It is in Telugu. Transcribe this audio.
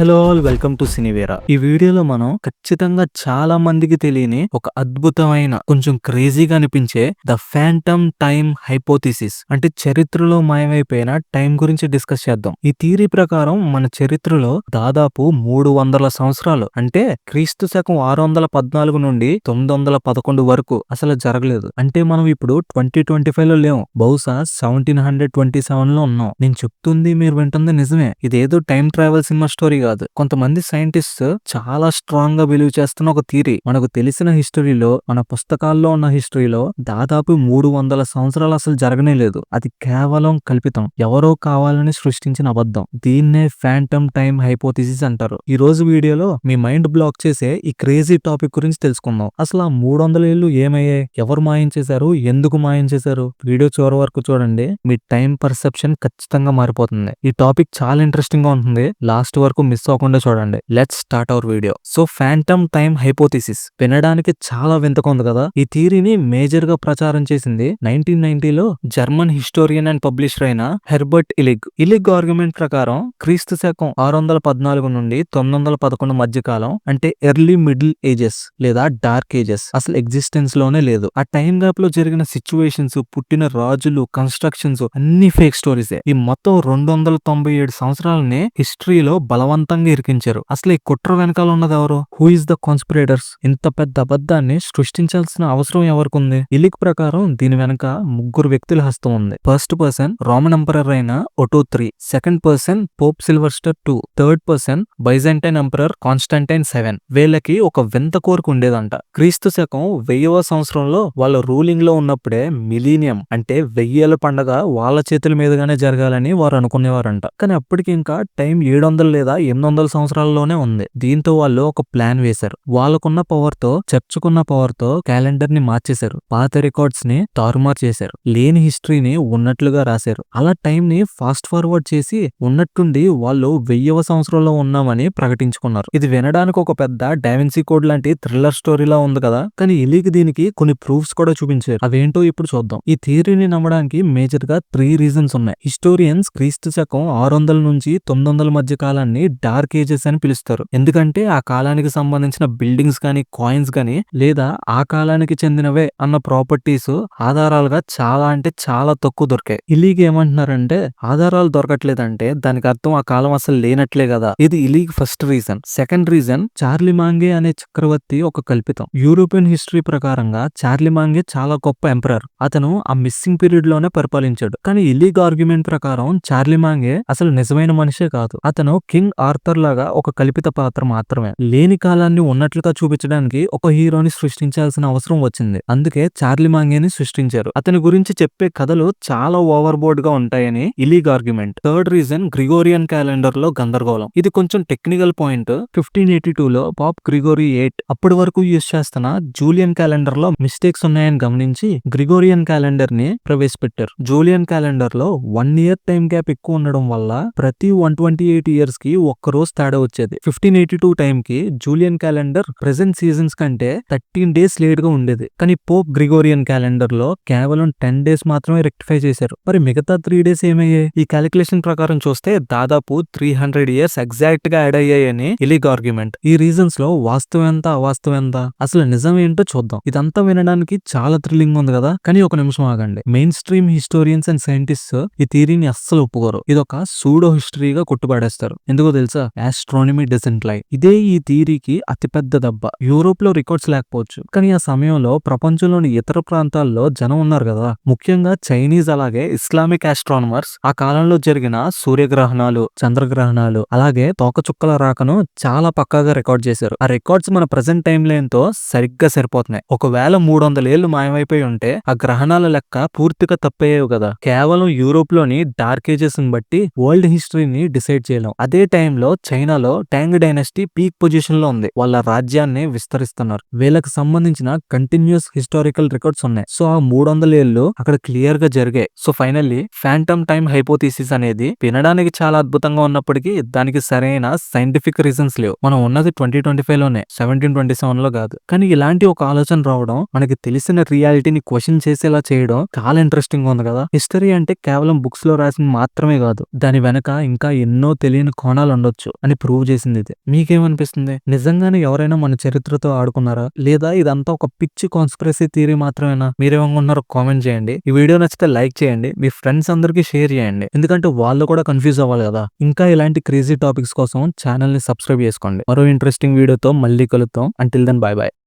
హలో ఆల్ వెల్కమ్ టు సినివేరా. ఈ వీడియోలో మనం ఖచ్చితంగా చాలా మందికి తెలియని ఒక అద్భుతమైన కొంచెం క్రేజీగా అనిపించే ద ఫ్యాంటమ్ టైమ్ హైపోథిసిస్ అంటే చరిత్రలో మాయమైపోయిన టైం గురించి డిస్కస్ చేద్దాం. ఈ థీరీ ప్రకారం మన చరిత్రలో దాదాపు మూడు వందల సంవత్సరాలు అంటే క్రీస్తు శకం ఆరు వందల పద్నాలుగు నుండి తొమ్మిది వందల పదకొండు వరకు అసలు జరగలేదు. అంటే మనం ఇప్పుడు ట్వంటీ ట్వంటీ ఫైవ్లో లేము. బహుశా సెవెంటీన్ హండ్రెడ్ ట్వంటీ సెవెన్లో ఉన్నాం. నేను చెప్తుంది మీరు వింటుంది నిజమే. ఇదేదో టైం ట్రావెల్ సినిమా స్టోరీగా కాదు. కొంతమంది సైంటిస్ట్ చాలా స్ట్రాంగ్గా బిలీవ్ చేస్తున్న ఒక థీరీ మనకు తెలిసిన హిస్టరీలో మన పుస్తకాల్లో ఉన్న హిస్టరీలో దాదాపు మూడు వందల సంవత్సరాలు అసలు జరగనే లేదు. అది కేవలం కల్పితం. ఎవరో కావాలని సృష్టించిన అబద్ధం. దీన్నే ఫ్యాంటమ్ టైం హైపోథిసిస్ అంటారు. ఈ రోజు వీడియోలో మీ మైండ్ బ్లాక్ చేసే ఈ క్రేజీ టాపిక్ గురించి తెలుసుకుందాం. అసలు ఆ మూడు వందల ఏళ్ళు ఏమయ్యాయి? ఎవరు మాయం చేశారు? ఎందుకు మాయం చేశారు? వీడియో చివరి వరకు చూడండి. మీ టైం పర్సెప్షన్ ఖచ్చితంగా మారిపోతుంది. ఈ టాపిక్ చాలా ఇంట్రెస్టింగ్గా ఉంటుంది. లాస్ట్ వరకు మిస్ అవ్వకుండా చూడండి. Let's start our video so phantom time hypothesis వినడానికి చాలా వింతగా ఉంది కదా? ఈ థీరీని మేజర్గా ప్రచారం చేసింది నైన్టీన్ నైన్టీలో జర్మన్ హిస్టోరియన్ అండ్ పబ్లిషర్ అయిన హెర్బర్ట్ ఇలిగ్ ఇలిగ్ ఆర్గ్యుమెంట్ ప్రకారం క్రీస్తు శకం ఆరు వందల పద్నాలుగు నుండి తొమ్మిది వందల పదకొండు మధ్య కాలం అంటే ఎర్లీ మిడిల్ ఏజెస్ లేదా డార్క్ ఏజెస్ అసలు ఎగ్జిస్టెన్స్లోనే లేదు. ఆ టైం గ్యాప్లో జరిగిన సిచ్యువేషన్స్ పుట్టిన రాజులు కన్స్ట్రక్షన్స్ అన్ని ఫేక్ స్టోరీసే ఈ మొత్తం రెండు వందల తొంభై ఏడు సంవత్సరాలని హిస్టరీలో బలవంతంగా ఇరికించారు. అసలు ఈ కుట్ర వెనకాల ఉన్నది ఎవరు? హూ ఇస్ ద కాన్స్పిరేటర్స్ ఇంత పెద్ద అబద్ధాన్ని సృష్టించాల్సిన అవసరం ఎవరికి ఇలిక్ ప్రకారం దీని వెనక ముగ్గురు వ్యక్తుల హస్తం ఉంది. ఫస్ట్ పర్సన్ రోమన్ ఎంపరర్ అయిన Otto three second person pope Silvester two third person Byzantine emperor Constantine seven వీళ్ళకి ఒక వింత కోరిక ఉండేదంట. క్రీస్తు శకం వెయ్యవ సంవత్సరంలో వాళ్ళ రూలింగ్లో ఉన్నప్పుడే మిలీనియం అంటే వెయ్యేల పండగ వాళ్ళ చేతుల మీదుగానే జరగాలని వారు అనుకునేవారంట. కానీ అప్పటికి ఇంకా టైం ఏడు వందలు లేదా ఎనిమిది వందల సంవత్సరాల్లోనే ఉంది. దీంతో వాళ్ళు ఒక ప్లాన్ వేశారు. వాళ్ళకున్న పవర్తో చర్చుకున్న పవర్తో క్యాలెండర్ని మార్చేశారు. పాత రికార్డ్స్ని తారుమారు చేశారు. లేని హిస్టరీని ఉన్నట్లుగా రాశారు. అలా టైం ని ఫాస్ట్ ఫార్వర్డ్ చేసి ఉన్నట్టుండి వాళ్ళు వెయ్యవ సంవత్సరంలో ఉన్నామని ప్రకటించుకున్నారు. ఇది వినడానికి ఒక పెద్ద డావెన్సీ కోడ్ లాంటి థ్రిల్లర్ స్టోరీలా ఉంది కదా. కానీ ఇలీకి దీనికి కొన్ని ప్రూఫ్స్ కూడా చూపించారు. అవేంటో ఇప్పుడు చూద్దాం. ఈ థియరీని నమ్మడానికి మేజర్గా త్రీ రీజన్స్ ఉన్నాయి. హిస్టోరియన్స్ క్రీస్తు శకం ఆరు వందల నుంచి తొమ్మిది వందల మధ్య కాలాన్ని డార్క్ ఏజెస్ అని పిలుస్తారు. ఎందుకంటే ఆ కాలానికి సంబంధించిన బిల్డింగ్స్ కానీ కాయిన్స్ కానీ లేదా ఆ కాలానికి చెందినవే అన్న ప్రాపర్టీస్ ఆధారాలుగా చాలా అంటే చాలా తక్కువ దొరికాయి. ఇలీగ్ ఏమంటున్నారంటే ఆధారాలు దొరకట్లేదంటే దానికి అర్థం ఆ కాలం అసలు లేనట్లే కదా. ఇది Illig first reason. Second reason Charlemagne అనే చక్రవర్తి ఒక కల్పితం. యూరోపియన్ హిస్టరీ ప్రకారంగా చార్లీ మాంగే చాలా గొప్ప ఎంపరర్. అతను ఆ మిస్సింగ్ పీరియడ్లోనే పరిపాలించాడు. కానీ ఇలీగ్ ఆర్గ్యుమెంట్ ప్రకారం చార్లీ మాంగే అసలు నిజమైన మనిషే కాదు. అతను కింగ్ ఆర్థర్ లాగా ఒక కల్పిత పాత్ర మాత్రమే. లేని కాలాన్ని ఉన్నట్లుగా చూపించడానికి ఒక హీరోని సృష్టించాల్సిన అవసరం వచ్చింది. అందుకే చార్లీ మాంగేని సృష్టించారు. అతని గురించి చెప్పే కథలు చాలా ఓవర్ బోర్డ్గా ఉంటాయని Illig argument. Third reason Gregorian క్యాలెండర్లో గందరగోళం. ఇది కొంచెం technical point. Fifteen eighty two లో పాప్ గ్రిగోరీ ఎయిట్ అప్పటి వరకు యూజ్ చేస్తున్న జూలియన్ క్యాలెండర్లో మిస్టేక్స్ ఉన్నాయని గమనించి గ్రిగోరియన్ క్యాలెండర్ని ప్రవేశపెట్టారు. జూలియన్ క్యాలెండర్లో వన్ ఇయర్ టైం గ్యాప్ ఎక్కువ ఉండడం వల్ల ప్రతి వన్ ట్వంటీ ఎయిట్ ఇయర్స్కి ఒక్క రోజు తేడా వచ్చేది. ఫిఫ్టీన్ ఎయిటీ టూ టైం కి జూలియన్ క్యాలెండర్ ప్రెసెంట్ సీజన్స్ కంటే థర్టీన్ డేస్ లేట్గా ఉండేది. కానీ పోప్ గ్రిగోరియన్ క్యాలెండర్లో కేవలం టెన్ డేస్ మాత్రమే రెక్టిఫై చేశారు. మరి మిగతా త్రీ డేస్ ఏమయ్యాయి? ఈ క్యాలిక్యులేషన్ ప్రకారం చూస్తే దాదాపు త్రీ హండ్రెడ్ ఇయర్స్ ఎగ్జాక్ట్గా యాడ్ అయ్యాయని ఇలీగ్ ఆర్గ్యుమెంట్. ఈ రీజన్స్లో వాస్తవం ఎంత అవాస్తవం ఎంత? అసలు నిజం ఏంటో చూద్దాం. ఇదంతా వినడానికి చాలా థ్రిల్లింగ్ ఉంది కదా? కానీ ఒక నిమిషం ఆగండి. Mainstream historians and scientist ఈ థీరీని అస్సలు ఒప్పుకోరు. ఇది ఒక సూడో హిస్టరీగా కొట్టుబడేస్తారు. ఎందుకో తెలుసు? ఆస్ట్రానమీ డజంట్ లై ఇదే ఈ థీరీకి అతిపెద్ద దెబ్బ. యూరోప్లో రికార్డ్స్ లేకపోవచ్చు. కానీ ఆ సమయంలో ప్రపంచంలోని ఇతర ప్రాంతాల్లో జనం ఉన్నారు కదా. ముఖ్యంగా చైనీస్ అలాగే ఇస్లామిక్ ఆస్ట్రానమర్స్ ఆ కాలంలో జరిగిన సూర్యగ్రహణాలు చంద్రగ్రహణాలు అలాగే తోకచుక్కల రాకను చాలా పక్కాగా రికార్డ్ చేశారు. ఆ రికార్డ్స్ మన ప్రజెంట్ టైం లైన్తో సరిగ్గా సరిపోతున్నాయి. ఒకవేళ మూడు వందల ఏళ్ళు మాయమైపోయి ఉంటే ఆ గ్రహణాల లెక్క పూర్తిగా తప్పయ్యేవి కదా. కేవలం యూరోప్లోని డార్క్ ఏజెస్ని బట్టి వరల్డ్ హిస్టరీని డిసైడ్ చేయలేం. అదే టైంలో చైనాలో ట్యాంగ్ డైనస్టీ పీక్ పొజిషన్లో ఉంది. వాళ్ళ రాజ్యాన్ని విస్తరిస్తున్నారు. వీళ్ళకి సంబంధించిన కంటిన్యూస్ హిస్టారికల్ రికార్డ్స్ ఉన్నాయి. సో ఆ మూడు వందల ఏళ్ళు అక్కడ క్లియర్గా జరిగాయి. So finally phantom time hypothesis అనేది వినడానికి చాలా అద్భుతంగా ఉన్నప్పటికీ దానికి సరైన సైంటిఫిక్ రీజన్స్ లేవు. మనం ఉన్నది ట్వంటీ ట్వంటీ ఫైవ్లోనే. సెవెంటీన్ ట్వంటీ సెవెన్లో కాదు. కానీ ఇలాంటి ఒక ఆలోచన రావడం మనకి తెలిసిన రియాలిటీని క్వశ్చన్ చేసేలా చేయడం చాలా ఇంట్రెస్టింగ్ ఉంది కదా. హిస్టరీ అంటే కేవలం బుక్స్లో రాసింది మాత్రమే కాదు. దాని వెనక ఇంకా ఎన్నో తెలియని కోణాలు ఉండవు ఉండొచ్చు అని ప్రూవ్ చేసింది ఇది మీకేమనిపిస్తుంది? నిజంగానే ఎవరైనా మన చరిత్రతో ఆడుకున్నారా? లేదా ఇదంతా ఒక పిచ్చి కాన్స్పిరసీ థియరీ మాత్రమేనా? మీరేమనుకుంటున్నారో కామెంట్ చేయండి. ఈ వీడియో నచ్చితే లైక్ చేయండి. మీ ఫ్రెండ్స్ అందరికీ షేర్ చేయండి. ఎందుకంటే వాళ్ళు కూడా కన్ఫ్యూజ్ అవ్వాలి కదా. ఇంకా ఇలాంటి క్రేజీ టాపిక్స్ కోసం ఛానల్ని సబ్స్క్రైబ్ చేసుకోండి. మరో ఇంట్రెస్టింగ్ వీడియోతో మళ్ళీ కలుద్దాం. Until then bye bye